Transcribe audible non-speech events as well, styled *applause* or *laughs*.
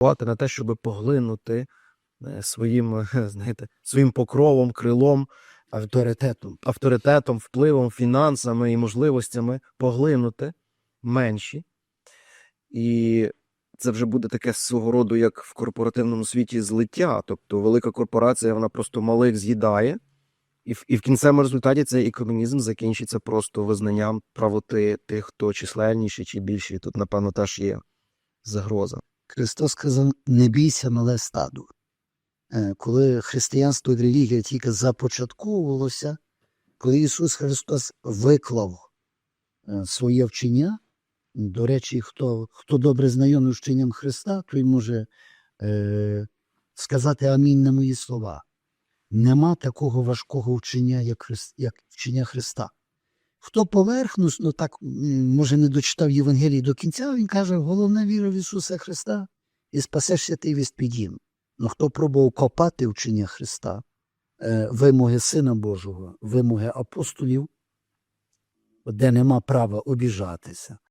на те, щоб поглинути е, своїм, *laughs* знаєте, своїм покровом, крилом, авторитетом. авторитетом, впливом, фінансами і можливостями поглинути менші. І це вже буде таке свого роду, як в корпоративному світі злиття. Тобто велика корпорація вона просто малих з'їдає, і в, і в кінцевому результаті цей комунізм закінчиться просто визнанням правоти тих, хто численніші чи більші. Тут, напевно, теж є загроза. Христос сказав: не бійся, мале стаду. Е, Коли християнство і релігія тільки започатковувалося, коли Ісус Христос виклав е, своє вчення, до речі, хто, хто добре знайомий вченням Христа, той може е, сказати амінь на мої слова. Нема такого важкого вчення, як, як вчення Христа. Хто поверхносно так може не дочитав Євангелії до кінця, він каже, головна віра в Ісуса Христа і спасешся ти від підін. Ну хто пробував копати вчення Христа, е, вимоги Сина Божого, вимоги апостолів, де нема права обіжатися,